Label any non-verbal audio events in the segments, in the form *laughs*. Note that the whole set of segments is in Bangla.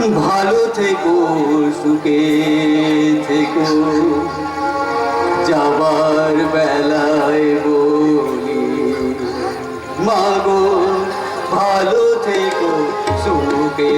ভালো থেকো সুখে থেকো। যাবার বেলায় বলি মাগো ভালো থেকো সুখে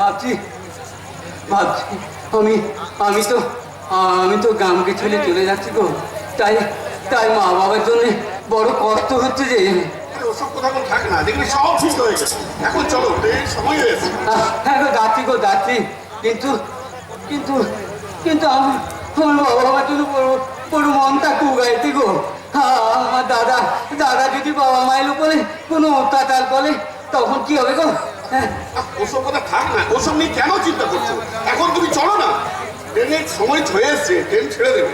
ভাবছি ভাবছি, আমি আমি তো আমি তো গ্রামকে ছেড়ে চলে যাচ্ছি গো। তাই তাই মা বাবার জন্য বড় কষ্ট হচ্ছে যে। ওসব কথা এখন থাকে না। দেখবি সব ঠিক হয়ে গেছে। এখন চলো ট্রেন সময় হয়েছে হ্যাঁ গো যাচ্ছি গো যাচ্ছি কিন্তু কিন্তু কিন্তু আমি আমার মা বাবার জন্য বড় বড় মনটা কুগাইতে গো। আমার দাদা দাদা যদি বাবা মায়ের উপরে কোনো অত্যাচার করে তখন কি হবে গো? হ্যাঁ। ওসব কথা থাক না ওসব নিয়ে কেন চিন্তা করছ? এখন তুমি চলো না। ট্রেনের সময় হয়ে এসছে ট্রেন ছেড়ে দেবে।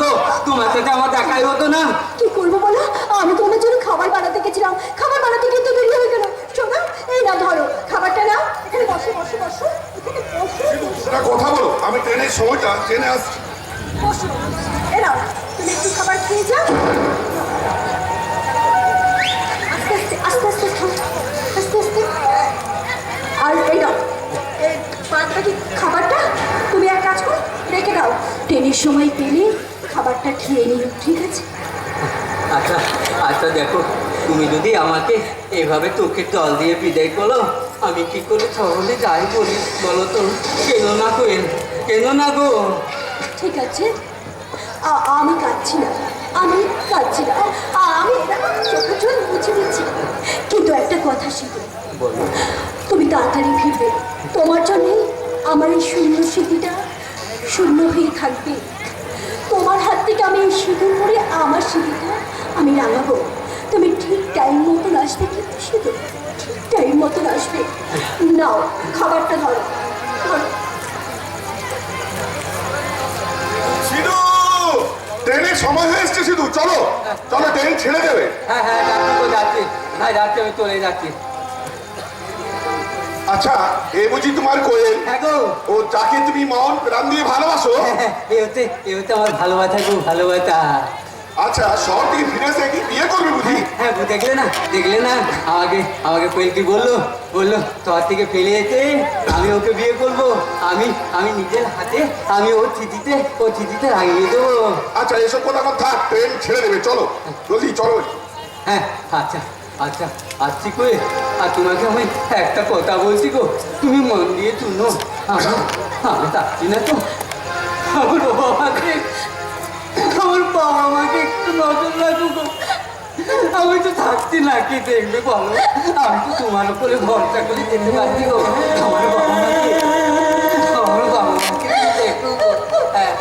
গো তোমার সাথে আমার দেখাই হতো না। কি করব বলো? আমি তোমার জন্য খাবার বানাতে গেছিলাম। খাবার বানাতে কিন্তু দেরি হয়ে গেল। শোনো এই না ধরো খাবারটা নাও। এখানে বসো বসো বসো। এখানে বসো। সেটা কথা বলো। আমি ট্রেনের সময়টা ট্রেনে আসছি। বসো। এ নাও তুমি একটু খাবার খেয়ে যাও। আস্তে আস্তে আস্তে আস্তে আস্তে আস্তে। আর এই নাও। এই বাদ বাকি খাবারটা তুমি এক কাজ করো রেখে দাও। ট্রেনের সময় পেলে খাবারটা খেয়ে নিও ঠিক আছে? আচ্ছা আচ্ছা দেখো তুমি যদি আমাকে এভাবে তোকে জল দিয়ে বিদায় করো আমি কি করে শহরে যাই বলি বলো তো? কেন না কোয়েল কেন না গো? ঠিক আছে। আমি কাঁদছি না আমি কাঁদছি না আমি চোখে জল মুছে দিচ্ছি। কিন্তু একটা কথা শিখো। বলো। তুমি তাড়াতাড়ি ফিরবে। তোমার জন্যে আমার এই শূন্য স্মৃতিটা শূন্য হয়ে থাকবে। তোমার হাত থেকে আমি এই সিঁদুর করে আমার স্মৃতিটা আমি রাঙাবো। তুমি ঠিক টাইম মতন আসবে কিন্তু সিঁদুর? ঠিক টাইম মতন আসবে। নাও খাবারটা ধরো। ধরো। ট্রেনের সময় হয়ে এসছে সিধু চলো চলো ট্রেন ছেড়ে দেবে। হ্যাঁ হ্যাঁ যাচ্ছি তো যাচ্ছি। হ্যাঁ যাচ্ছি আমি চলে যাচ্ছি। আচ্ছা এ বুঝি তোমার কোয়েল? হ্যাঁ ও যাকে তুমি মন প্রাণ দিয়ে ভালোবাসো? *laughs* এ হচ্ছে এ হচ্ছে আমার ভালোবাসা গো ভালোবাসা। আচ্ছা শহর থেকে ফিরে এসে কি বিয়ে করবে বুঝি? হ্যাঁ দেখলে না দেখলে না আমাকে আমাকে কোয়েল কি বলল? বলল তোর থেকে ফেলে যেতে আমি ওকে বিয়ে করব। আমি আমি নিজের হাতে আমি ওর চিঠিতে ওর চিঠিতে লাগিয়ে দেবো। আচ্ছা এসব কথা থাক ট্রেন ছেড়ে দেবে চলো। জলদি চলো। হ্যাঁ আচ্ছা। আচ্ছা আসছি কই? আর তোমাকে আমি একটা কথা বলছি গো। তুমি মন দিয়ে শুনো। আমি আমি থাকছি না তো। আমার বাবা মাকে আমার বাবা মাকে একটু নজর রাখো গো। আমি তো থাকছি না কি দেখবে বলো? আমি তো তোমার উপরে ভরসা করে যেতে পারছি গো। আমার বাবা মাকে আমার বাবা মাকে একটু দেখো গো। হ্যাঁ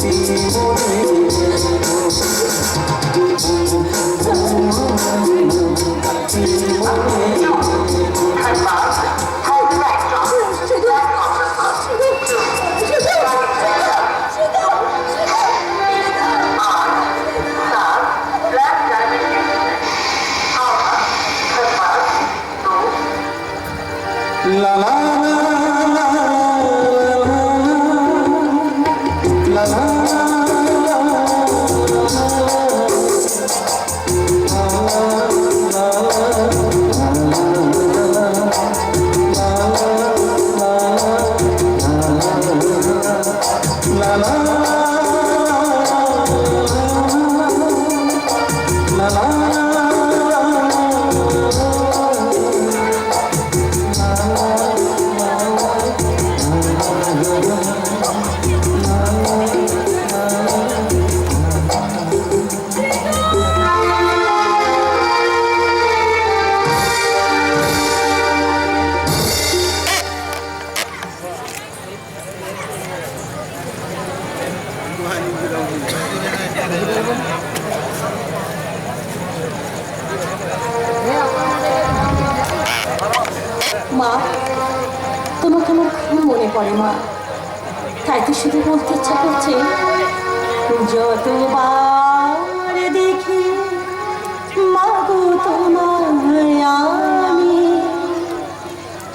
জীবনে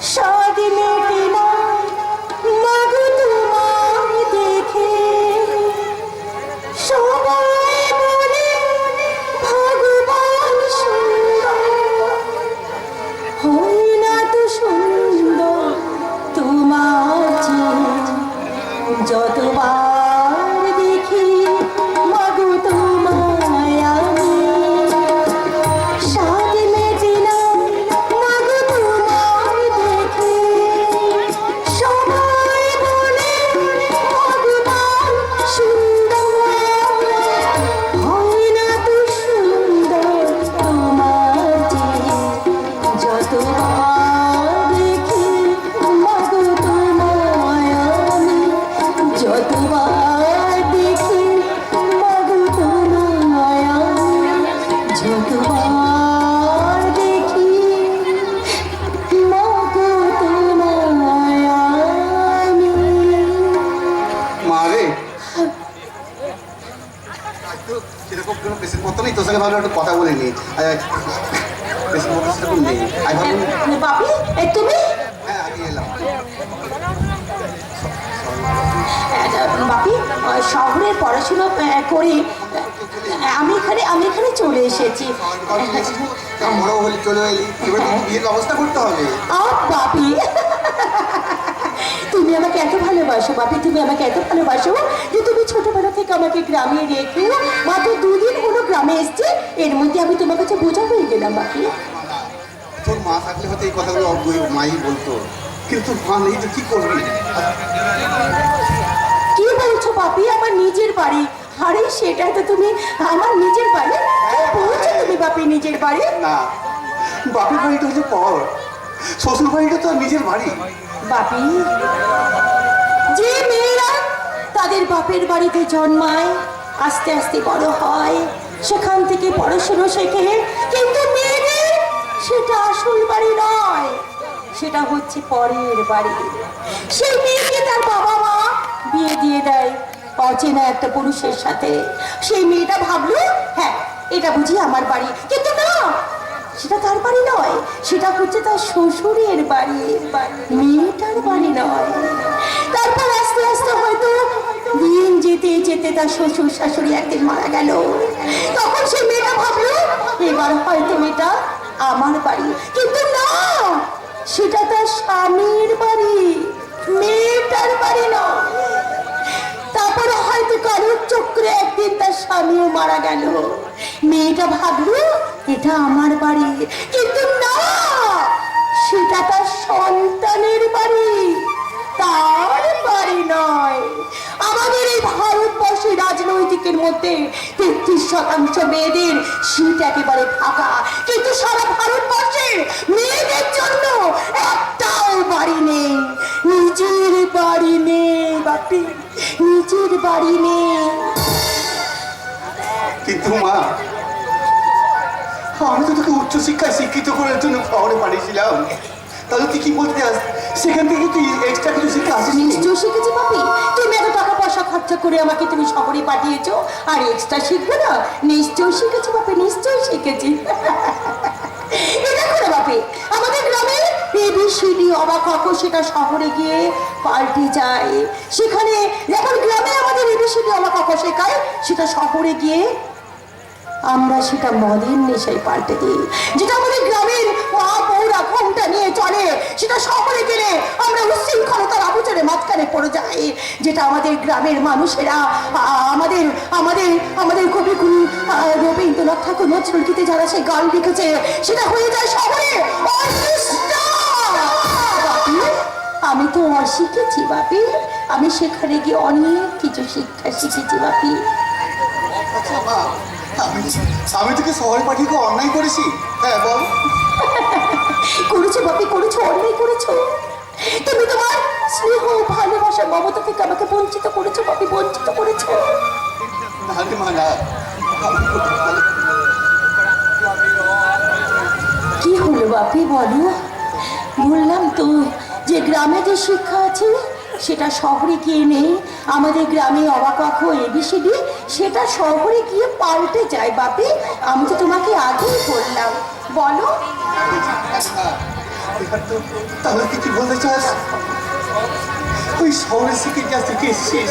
স্বাধীনতা সেরকম কোনো পেশেন্ট মতো নেই? তোর সঙ্গে ভাবলাম একটু কথা বলে নিই। পেশেন্ট মতো সেরকম নেই। বাপি তুমি? বাপি আহ, শহরে পড়াশুনো করে। আমি এখানে আমি এখানে চলে এসেছি। করতে হবে বাপি। তুমি আমাকে এত ভালোবাসো বাপি তুমি আমাকে এত ভালোবাসো যে তুমি ছোটবেলা থেকে আমাকে গ্রামে রেখে মাত্র দুদিন হলো গ্রামে এসছে। এর মধ্যে আমি তোমার কাছে বোঝা হয়ে গেলাম বাকি তোর মা থাকলে হয়তো এই কথাগুলো মাই বলতো। কিন্তু মা নেই তো কি করবি? বাপি আমার নিজের বাড়ি। আরে সেটা তো তুমি আমার নিজের বাড়ি? বলছো তুমি বাপি নিজের বাড়ি? না বাপের বাড়িটা হচ্ছে পর। শ্বশুর বাড়িটা তো আর নিজের বাড়ি। বাপি যে মেয়েরা তাদের বাপের বাড়িতে জন্মায় আস্তে আস্তে বড় হয় সেখান থেকে পড়াশুনো শেখে কিন্তু মেয়েদের সেটা আসল বাড়ি নয় সেটা হচ্ছে পরের বাড়ি। সেই মেয়েকে তার বাবা মা বিয়ে দিয়ে দেয় অচেনা একটা পুরুষের সাথে। সেই মেয়েটা ভাবলো হ্যাঁ এটা বুঝি আমার বাড়ি। কিন্তু না, সেটা তার বাড়ি নয়, সেটা হচ্ছে তার শ্বশুরের বাড়ি। মেয়েটার বাড়ি নয়। তারপর আস্তে আস্তে হয়তো দিন যেতে যেতে তার শ্বশুর শাশুড়ি একদিন মারা গেল। তখন সেই মেয়েটা ভাবলো, এবার হয়তো মেয়েটা আমার বাড়ি। কিন্তু না, সেটা তার স্বামীর বাড়ি, মেয়েটার বাড়ি নয়। কারোর চক্রে একদিন তার স্বামীও মারা গেল। মেয়েটা ভাবলো, এটা আমার বাড়ি। কিন্তু না, সেটা তার সন্তানের বাড়ি। তার বাড়ি নয়। আমাদের এই ভারতবর্ষের রাজনৈতিকের মধ্যে তেত্রিশ শতাংশ মেয়েদের সিট একেবারে ফাঁকা। কিন্তু সারা ভারতবর্ষের মেয়েদের জন্য একটাও বাড়ি নেই। নিজের বাড়ি নেই বাপি। নিজের বাড়ি নেই। কিন্তু মা আমি তো তোকে উচ্চশিক্ষায় শিক্ষিত করার জন্য শহরে পাঠিয়েছিলাম। তাহলে তুই কি বলতে চাস? সেখান থেকে তুই এক্সট্রা কিছু শিক্ষা আসিনি নিশ্চয় শিখেছি বাপি তুমি এত টাকা পয়সা খরচা করে আমাকে তুমি শহরে পাঠিয়েছো আর এক্সট্রা শিখবে না? নিশ্চয় শিখেছি বাপি নিশ্চয় শিখেছি। এটা করে বাপি আমাদের এবিসিডি অবাক অক সেটা শহরে গিয়ে পাল্টে যায়। সেখানে যখন গ্রামে আমাদের এবিসিডি অবাক অক শেখায় সেটা শহরে গিয়ে আমরা সেটা মদের নেশায় পাল্টে দিই। যেটা আমাদের গ্রামের মা বউরা ঘোমটা নিয়ে চলে, সেটা শহরে গেলে আমরা উচ্ছৃঙ্খলতার আবুচারে মাঝখানে পড়ে যাই। যেটা আমাদের গ্রামের মানুষেরা আমাদের আমাদের আমাদের কবিগুরু রবীন্দ্রনাথ ঠাকুর নজরুল গীতে যারা সেই গান লিখেছে, সেটা হয়ে যায় শহরে। আমি শিখেছি বাপি। আমি সেখানে গিয়ে অনেক কিছু শিক্ষা শিখেছি বাপি। আমি তোকে শহরে পাঠিয়ে অন্যায় করেছি? হ্যাঁ বল। করেছ বাপি করেছ অন্যায় করেছ। তুমি তোমার স্নেহ ভালোবাসা মমতা থেকে আমাকে বঞ্চিত করেছ বাপি বঞ্চিত করেছ। না মা না কি হলো বাপি বলো। বললাম তো যে গ্রামে যে শিক্ষা আছে সেটা শহরে গিয়ে নেই। আমাদের গ্রামে অবাকাখ এবিসিডি সেটা শহরে গিয়ে পাল্টে যায় বাপি। আমি তো তোমাকে আগেই বললাম। বলো। তাহলে কি তুই বলতে চাস? ওই শহরে শিখে যা শিখে এসেছিস।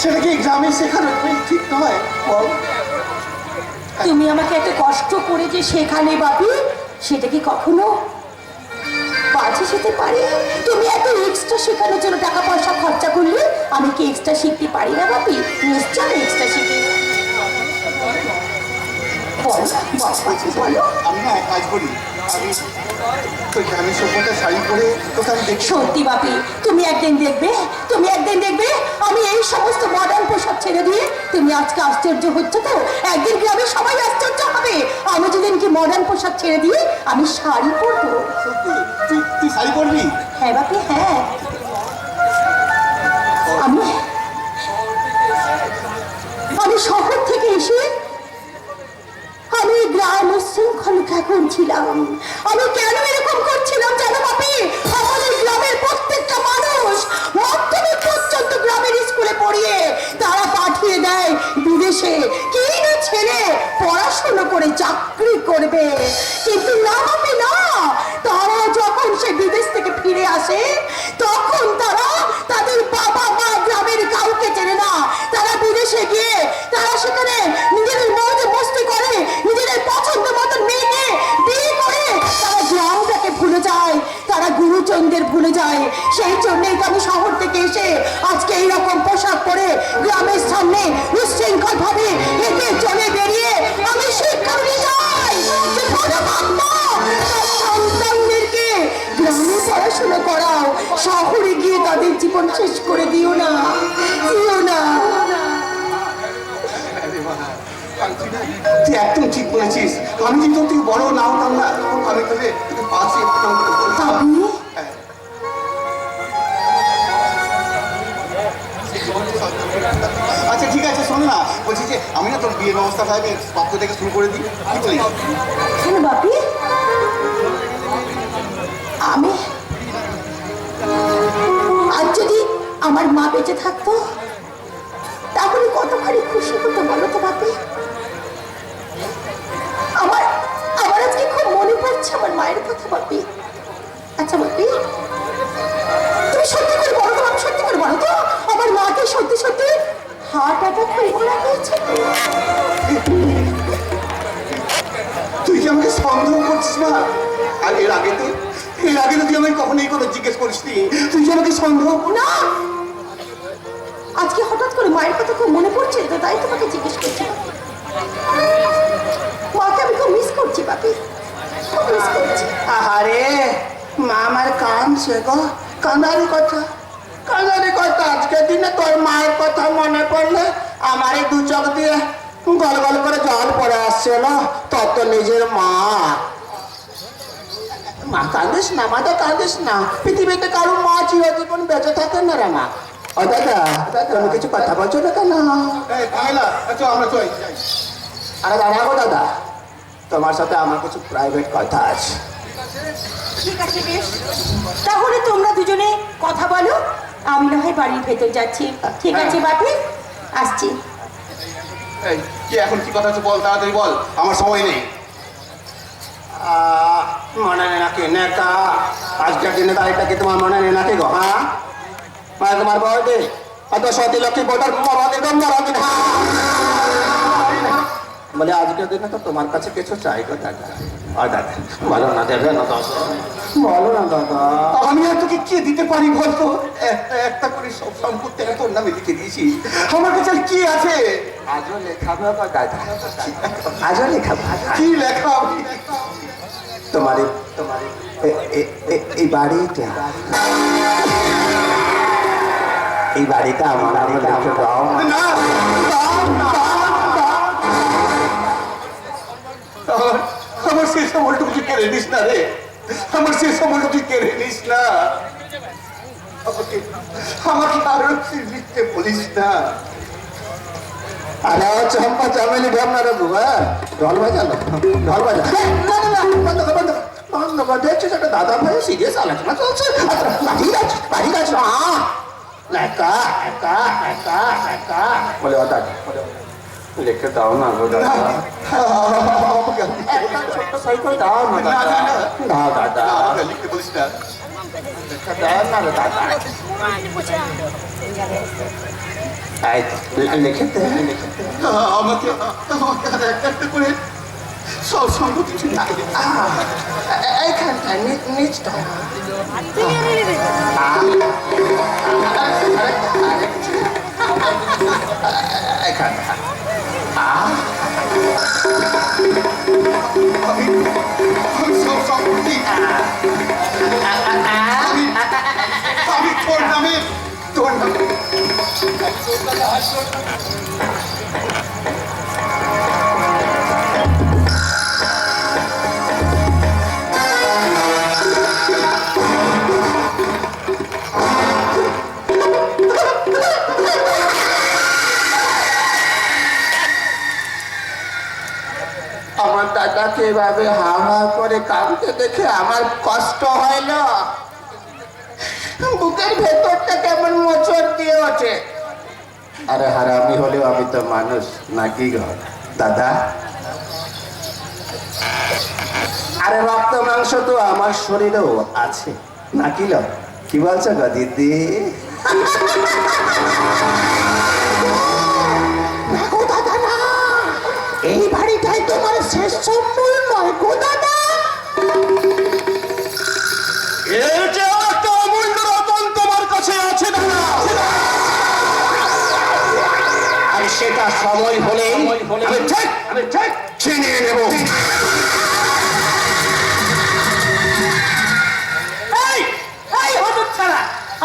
সেটা কি গ্রামে শেখানো ঠিক নয়। বল। তুমি আমাকে এত কষ্ট করে যে শেখালে বাপি সেটা কি কখনো পারে। তুমি এত এক্সট্রা শেখানোর জন্য টাকা পয়সা খরচা করলে আমি কি এক্সট্রা শিখতে পারি না বাপি? নিশ্চয় এক্সট্রা শিখি আমি না এক কাজ করি। আমি তোর গ্রামের সভ্যতা শাড়ি পরে তোকে দেখি। সত্যি বাপি তুমি একদিন দেখবে তুমি একদিন দেখবে আমি এই সমস্ত মডার্ন পোশাক ছেড়ে দিয়ে তুমি আজকে আশ্চর্য হচ্ছে তো? একদিন গ্রামে সবাই আশ্চর্য হবে। আমি যেদিন কি মডার্ন পোশাক ছেড়ে দিয়ে আমি শাড়ি পরবো। সত্যি। তুই তুই শাড়ি পরবি হ্যাঁ বাপি হ্যাঁ। আমি আমি শহর থেকে এসে আমি গ্রাম উচ্ছৃঙ্খল এখন ছিলাম। আমি কেন এরকম করছিলাম জানো বাপি? আমাদের গ্রামের প্রত্যেকটা মানুষ মাধ্যমিক পর্যন্ত গ্রামের স্কুলে পড়িয়ে তারা পাঠিয়ে দেয় বিদেশে। ছেলে পড়াশোনা করে চাকরি করবে। কিন্তু না, বাপি, না। তারা যখন সে বিদেশ থেকে ফিরে আসে, তখন তারা তাদের বাবা মা গ্রামের কাউকে চেনে না। তারা বিদেশে গিয়ে তারা সেখানে নিজেদের মৌজে মস্তি করে, নিজেদের পছন্দ মতন মেয়েকে বিয়ে করে, তারা গ্রামটাকে ভুলে যায়, তারা গুরুজনদের ভুলে যায়। সেই জন্যই তো আমি শহর থেকে এসে আজকে এইরকম পোশাক পরে গ্রামের সামনে শহরে গিয়ে তাদের জীবন শেষ করে দিও না। দিও না। তুই একদম ঠিক বলেছিস। আমি তুই না না হ্যাঁ। আচ্ছা ঠিক আছে না। বলছি যে আমি না তোর বিয়ের ব্যবস্থা থাকবে বাপ্য থেকে শুরু করে দিই। বুঝলি আমি আমার মা বেঁচে থাকতো তাহলে কতখানি খুশি হতো বলো তো বাপি? আমার আমার আজকে খুব মনে পড়ছে আমার মায়ের কথা বাপি। আচ্ছা বাপি তুমি সত্যি করে বলো তো আমি সত্যি করে বলো তো আমার মাকে সত্যি সত্যি হার্ট অ্যাটাক হয়ে মারা হয়েছে। তুই কি আমাকে সন্দেহ করছিস না আর এর আগে তো এর আগে তো তুই আমাকে কখনোই কোনো জিজ্ঞেস করিস নি তুই কি আমাকে সন্দেহ না মায়ের কথা খুব মনে পড়ছে তো তাই তোমাকে জিজ্ঞেস করছি। মাকে আমি খুব মিস করছি আহারে, মা আমার কথা কথা। আজকের দিনে তোর মায়ের কথা মনে পড়লে আমার এই দু চোখ দিয়ে গল গল করে জল পড়ে আসছিল তোর তো নিজের মা। মা, কাঁদিস না, মা তো কাঁদিস না। পৃথিবীতে কারও মা চিরজীবন বেঁচে থাকে না রে মা। ও দাদা তুমি কিছু কথা বলছো না কেন আরে গো দাদা তোমার সাথে আমার কিছু প্রাইভেট কথা আছে ঠিক আছে বেশ তাহলে তোমরা দুজনে কথা বলো আমি না হয় বাড়ির ভেতর যাচ্ছি ঠিক আছে বাপি আসছি এই কি এখন কি কথা আছে বল তাড়াতাড়ি বল আমার সময় নেই মনে নেই নাকি নেতা আজকের দিনে তারিখটা কি তোমার মনে নেই নাকি গো হ্যাঁ তোমার বউদি সতী লক্ষ্মী মরদিন বলে, আজকের দিনে তো তোমার কাছে কিছু চাই গো দাদা। বলো না দাদা। বলো না দাদা। আমি তোকে কি দিতে পারি বলতো? একটা একটা করে সম্পত্তি আমি তোর নামে লিখে দিয়েছি। আমার কাছে কি আছে? আজও লেখাবো দাদা? আজও কি লেখা তোমার তোমার এই বাড়িটা। এই বাড়িটা আমার নামে লিখে দাও না। না আমার আমার সেই সময়টা তুই কেড়ে নিস না রে আমার সেই সময়টা তুই কেড়ে নিস না আমাকে আমাকে আরও লিখতে বলিস না আরে ও চম্পা চামেলি ভাবনা রে বুবা ঢোল বাজালো ঢোল বাজা না না না বন্ধ কর বন্ধ কর। বন্ধ কর দেখছিস একটা দাদা ভাই সিরিয়াস আলোচনা চলছে আচ্ছা বাড়ি গাছ বাড়ি গাছ একা একা একা একা বলে ও দাদা বলে, লিখে দাও না গো দাদা আমাকে আর লিখতে একটা ছোট্ট সই করে দাও না দাদা না, না, না দাদা আমাকে লিখতে বলিস না লিখে দাও না রে দাদা এই তো, লিখে দে লিখে সব তুই লিখে দে। এইখানটায় নিচটা এখানটা সব সম্পত্তি আমি তোর নামে তোর নামে এভাবে হা হা করে কাঁদতে দেখে আমার কষ্ট হয় না। বুকের ভেতরটা কেমন মোচড় দিয়ে ওঠে। আরে হারামি হলেও আমি তো মানুষ, নাকি গো? দাদা? আরে রক্ত, মাংস তো আমার শরীরেও আছে। নাকি ল কি বলছো গো দিদি? তোমার শেষ সম্বল নয় গো দাদা। এর যে একটা অমূল্য রতন তোমার কাছে আছে দাদা। আর সেটা সময় হলে আমি ঠিক আমি ঠিক ছিনিয়ে নেব।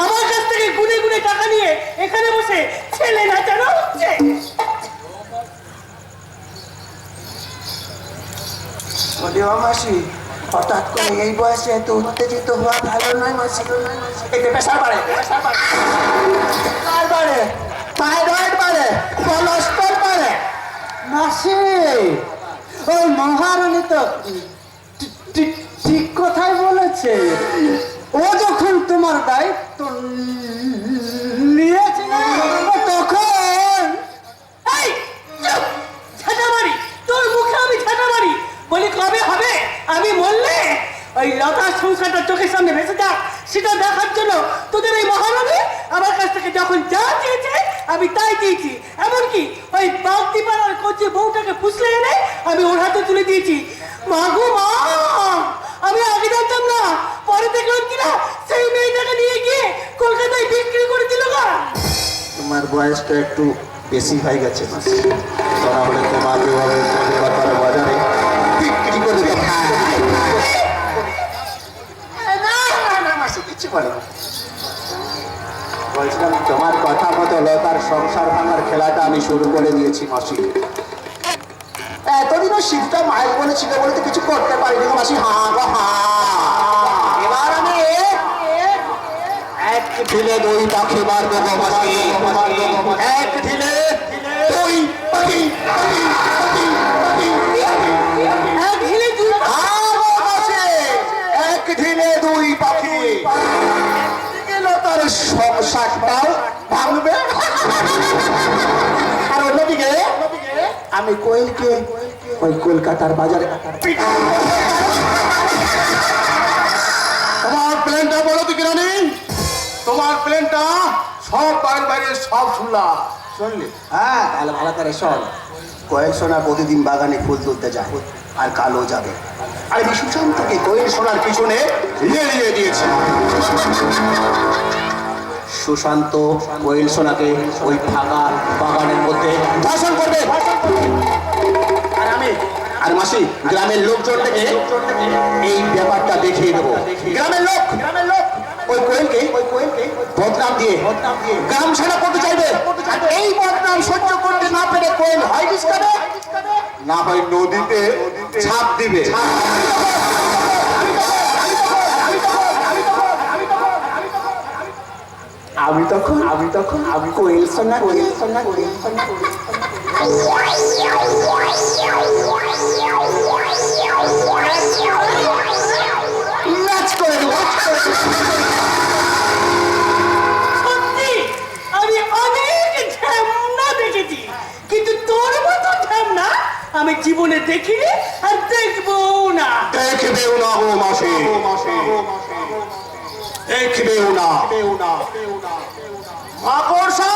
আমার কাছ থেকে গুনে গুনে টাকা নিয়ে এখানে বসে ছেলে নাচানো হচ্ছে বলিও মাসি, হঠাৎ করে এই বয়সে এত উত্তেজিত হওয়া ভালো নয় মাসি। এতে প্রেশার বাড়ে প্রেশার বাড়ে। থাইরয়েড কোলেস্ট্রল মাসি, ওই মহারানী তো ঠিক কথাই বলেছে। ও যখন তোমার দায়িত্ব নিয়েছে না তখন এই চুপ! ঝাঁটা মারি তোর মুখে আমি ঝাঁটা মারি বলি, কবে হবে? আমি বললে, ওই লতার সংসারটা চোখের সামনে ভেসে যাক, সেটা দেখার জন্য তোদের এই মহারানী আমার কাছ থেকে যখন যা চেয়েছে, আমি তাই দিয়েছি। এমনকি ওই বাগদি পাড়ার কচি বউটাকে ফুসলে এনে আমি ওর হাতে তুলে দিয়েছি। মা গো মা, আমি আগে জানতাম না, পরে দেখলাম কিনা সেই মেয়েটাকে নিয়ে গিয়ে কলকাতায় বিক্রি করে দিল গা। তোমার বয়সটা একটু বেশি হয়ে গেছে, মাসি। কলকাতার বাজারে বলছিলাম তোমার কথা মতো লতার সংসার ভাঙার খেলাটা আমি শুরু করে দিয়েছি মাসি। এতদিনও শিবটা মায়ের বলে ছিল বলে তো কিছু করতে পারিনি মাসি। হা গো হা। এক ঢিলে দুই পাখি মারবো এক ঢিলে দুই পাখি, ঢিলে দুই পাখি। গেল তার সংসারটাও ভাঙবে। আর অন্যদিকে আমি কোয়েলকে ওই কলকাতার বাজারে তোমার প্লেনটা বলো তো কিরানি। তোমার প্লেনটা সব বাইরে বাইরে সব শুনলাম শুনলি? হ্যাঁ তাহলে ভালো করে শোন। কোয়েল সোনা প্রতিদিন বাগানে ফুল তুলতে যায়। আর কালো যাবে। আর আমি সুশান্তকে কোয়েল সোনার পিছনে নিয়ে দিয়েছি। সুশান্ত কোয়েল সোনাকে ওই ফাঁকা বাগানের মধ্যে ধর্ষণ করবে। আর মাসি, গ্রামের লোকজন থেকে এই ব্যাপারটা দেখিয়ে দেবো। গ্রামের লোক গ্রামের লোক ওই কোয়েলকে ওই কোয়েলকে বদনাম দিয়ে বদনাম দিয়ে গ্রাম ছাড়া করতে চাইবে। এই বদনাম সহ্য করতে না পেরে কোয়েল হয় না হয় নদীতে ছাপ দিবে। আমি তখন আমি তখন আমি কোয়েল সোনা কোয়েল সোনা কোয়েল সোনা। কোয়েল সোনা নাচ করে দেবো সত্যি আমি অনেক ঝামনা দেখেছি কিন্তু তোর মতো ঝামনা আমি জীবনে দেখিনি আর দেখব না। দেখবেও না গো মাসি। দেখবেও না। মাকড়সা!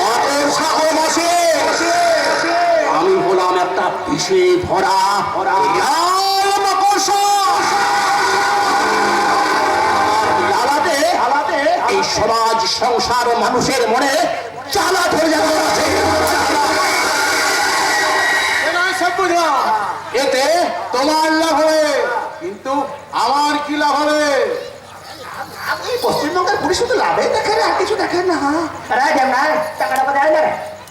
মাকড়সা গো মাসি। আমি হলাম একটা বিষে ভরা লাল মাকড়সা। এই সমাজ, সংসার ও মানুষের মনে চালা ধরে যাবে মাসি। এতে তোমার লাভ হবে, কিন্তু আমার কি লাভ হবে? পশ্চিমবঙ্গের পুলিশ শুধু লাভে দেখে না কিছু দেখে না। টাকাটা না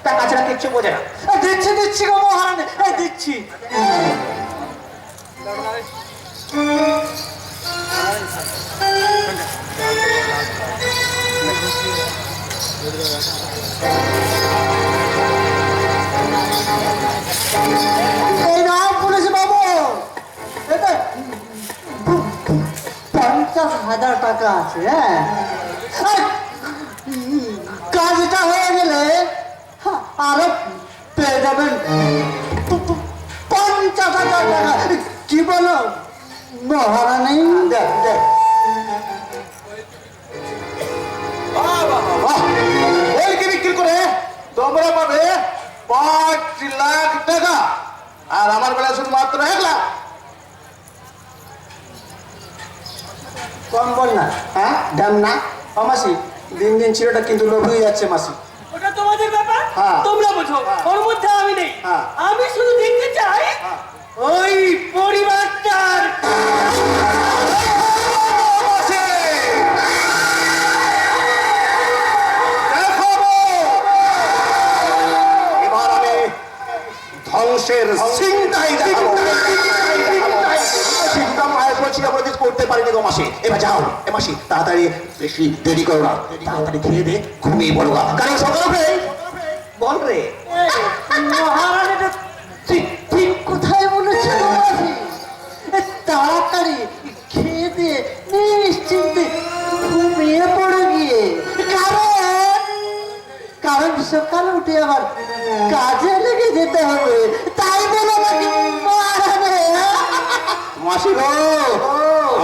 টাকা ছাড়া কিচ্ছু বোঝে না। দিচ্ছি দিচ্ছি গো দিচ্ছি। এই হাজার টাকা আছে হ্যাঁ? কাজটা হয়ে গেলে আরও পেয়ে যাবেন। পঞ্চাশ হাজার টাকা। কি বলো? মহারানী, দেখ দেখ। করে? তোমরা পাবে পাঁচ লাখ টাকা। আর আমার বেলা শুধু মাত্র এক লাখ। কম বল না হ্যাঁ? দাম না। ও মাসি দিন দিন ছেলেটা কিন্তু লোভ হয়ে যাচ্ছে মাসি। ওটা তোমাদের ব্যাপার? হ্যাঁ। তোমরা বোঝো ওর মধ্যে আমি নেই। হ্যাঁ। আমি শুধু দেখতে চাই ওই পরিবারটার। ধ্বংসের চিন্তাই পারিনি মাসি এবার যাও এ মাসি তাড়াতাড়ি বেশি দেরি করো না। তাড়াতাড়ি খেয়ে দে ঘুমিয়ে পড়ো গা। কারণ সকাল উঠে বল রে। মহারানীটা ঠিক ঠিক কোথায় বলেছে তাড়াতাড়ি খেয়ে দিয়ে নিশ্চিন্তে ঘুমিয়ে পড়ে গিয়ে। কারণ কারণ সকাল উঠে আবার কাজে লেগে যেতে হবে। তাই বলে মহারানী। মাসি গো।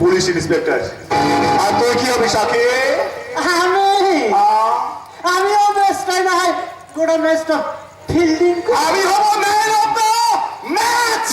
পুলিশ ইন্সপেক্টর আর তুই কি হবে সাথে আমি? হ্যাঁ। আমিও বেস্ট না হয় গোটা বেস্ট ফিল্ডিং আমি হব ম্যান অফ দ্য ম্যাচ